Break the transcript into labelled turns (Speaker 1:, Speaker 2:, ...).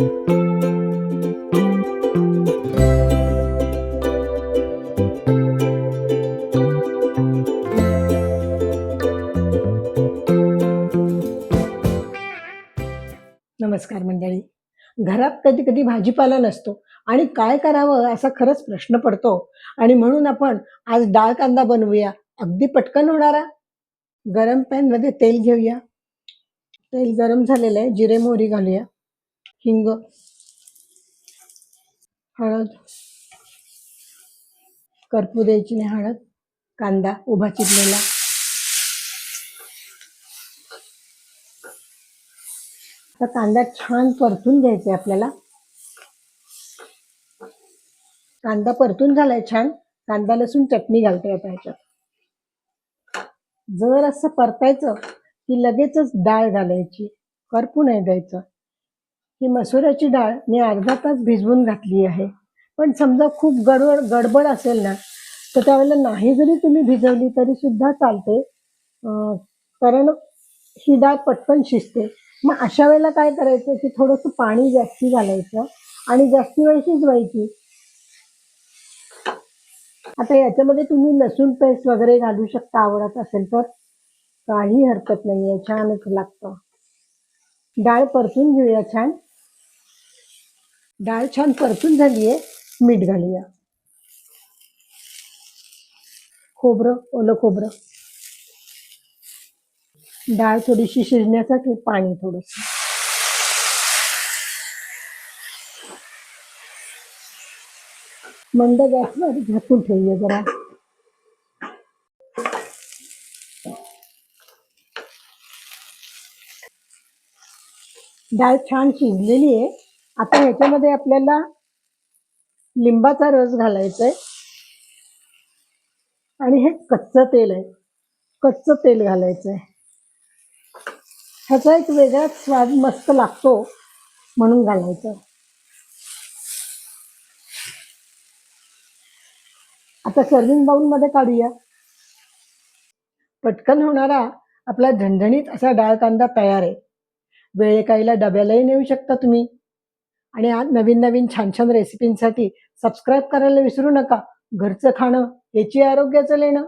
Speaker 1: नमस्कार मंडळी. घरात कधी कधी भाजीपाला नसतो आणि काय करावं असा खरंच प्रश्न पडतो. आणि म्हणून आपण आज डाळ कांदा बनवूया. अगदी पटकन होणारा? गरम पॅनमध्ये तेल घेऊया. तेल गरम झालेलं आहे. जिरे मोहरी घालूया. हिंग हळद करपू द्यायची नाही हळद कांदा उभा चिरलेला. आता कांदा छान परतून घ्यायचा आहे आपल्याला. कांदा परतून झालाय छान. कांदा लसूण चटणी घालते आता ह्याच्यात. जर असं परतायचं की लगेचच डाळ घालायची. करपू नाही द्यायचं. ही मसुराची डाळ मी अर्धा तास भिजवून घातली आहे. पण समजा खूप गडबड गडबड असेल ना तर त्यावेळेला नाही जरी तुम्ही भिजवली तरी सुद्धा चालते. कारण ही डाळ पटकन शिजते. मग अशा वेळेला काय करायचं की थोडंसं पाणी जास्ती घालायचं आणि जास्ती वेळ शिजवायची. आता याच्यामध्ये तुम्ही लसूण पेस्ट वगैरे घालू शकता आवडत असेल तर. काही हरकत नाहीये छानच लागतं. डाळ परतून घेऊया छान. डाळ छान परतून झालीये मीठ घालूया. खोबरं ओलं खोबरं. डाळ थोडीशी शिजण्यासाठी पाणी थोडस. मंद गॅसवर झाकून ठेवूया जरा. डाळ छान शिजलेली आहे. आता ह्याच्यामध्ये आपल्याला लिंबाचा रस घालायचा आहे आणि हे कच्चं तेल आहे. कच्चं तेल घालायचं आहे ह्याचा एक वेगळाच स्वाद मस्त लागतो म्हणून घालायचं. आता सर्विंग बाउलमध्ये काढूया. पटकन होणारा आपला झणझणीत असा डाळ कांदा तयार आहे. वेळेकाईला डब्यालाही नेऊ शकता तुम्ही. आणि आज नवीन नवीन छान छान रेसिपींसाठी सबस्क्राईब करायला विसरू नका. घरचं खाणं याची आरोग्याचं लेणं.